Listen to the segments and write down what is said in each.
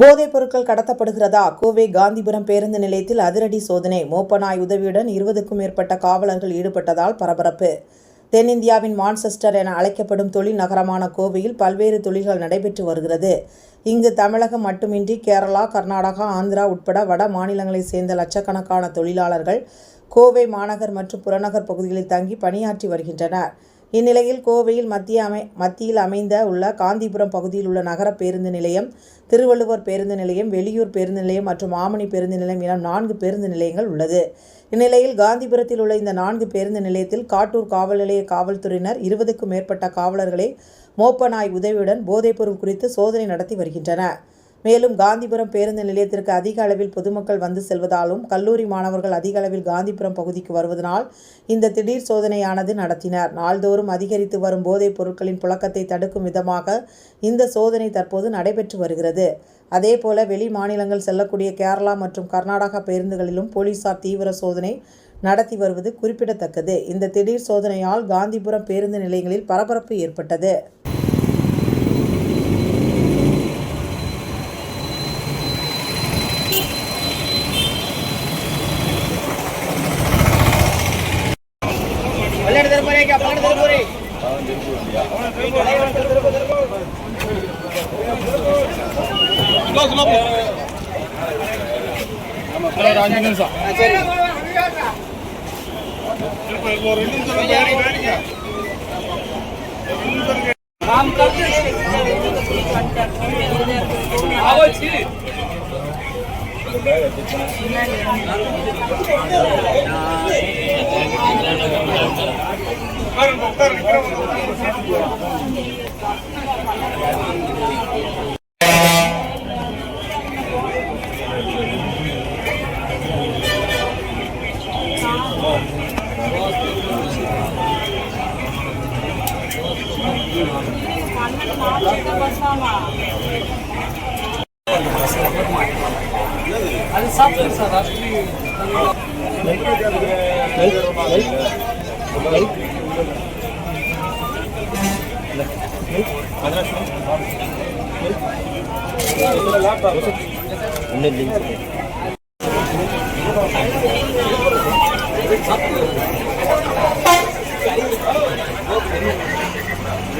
போதைப் பொருட்கள் கடத்தப்படுகிறதா? கோவை காந்திபுரம் பேருந்து நிலையத்தில் அதிரடி சோதனை. மோப்பனாய் உதவியுடன் இருபதுக்கும் மேற்பட்ட காவலர்கள் ஈடுபட்டதால் பரபரப்பு. தென்னிந்தியாவின் மான்செஸ்டர் என அழைக்கப்படும் தொழில் நகரமான கோவையில் பல்வேறு தொழில்கள் நடைபெற்று வருகிறது. இங்கு தமிழகம் மட்டுமின்றி கேரளா கர்நாடகா ஆந்திரா உட்பட வட மாநிலங்களைச் சேர்ந்த லட்சக்கணக்கான தொழிலாளர்கள் கோவை மாநகர் மற்றும் புறநகர் பகுதிகளில் தங்கி பணியாற்றி வருகின்றனர். இந்நிலையில் கோவையில் மத்திய அமை மத்தியில் அமைந்த உள்ள காந்திபுரம் பகுதியில் உள்ள நகர பேருந்து நிலையம் திருவள்ளுவர் பேருந்து நிலையம் வெளியூர் பேருந்து நிலையம் மற்றும் ஆமணி பேருந்து நிலையம் என நான்கு பேருந்து நிலையங்கள் உள்ளது. இந்நிலையில் காந்திபுரத்தில் உள்ள இந்த நான்கு பேருந்து நிலையத்தில் காட்டூர் காவல் நிலைய காவல்துறையினர் இருபதுக்கும் மேற்பட்ட காவலர்களை மோப்ப நாய் உதவியுடன் போதைப்பொருள் குறித்து சோதனை நடத்தி வருகின்றனர். மேலும் காந்திபுரம் பேருந்து நிலையத்திற்கு அதிக அளவில் பொதுமக்கள் வந்து செல்வதாலும் கல்லூரி மாணவர்கள் அதிக அளவில் காந்திபுரம் பகுதிக்கு வருவதனால் இந்த திடீர் சோதனையானது நடத்தினர். நாள்தோறும் அதிகரித்து வரும் போதைப் பொருட்களின் புழக்கத்தை தடுக்கும் விதமாக இந்த சோதனை தற்போது நடைபெற்று வருகிறது. அதேபோல வெளி மாநிலங்கள் செல்லக்கூடிய கேரளா மற்றும் கர்நாடகா பேருந்துகளிலும் போலீசார் தீவிர சோதனை நடத்தி வருவது குறிப்பிடத்தக்கது. இந்த திடீர் சோதனையால் காந்திபுரம் பேருந்து நிலையங்களில் பரபரப்பு ஏற்பட்டது. அஞ்சு நிமிஷம் అది సాఫ్ట్వేర్ సార్ ల్యాప్టాప్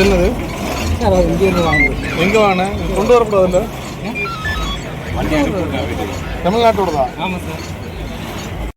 இது என்னது இங்கேருந்து வாங்குது எங்க வாங்கின? கொண்டு வரக்கூடாதுல்ல? வீட்டுக்கு தமிழ்நாட்டோடதா? ஆமாம் சார்.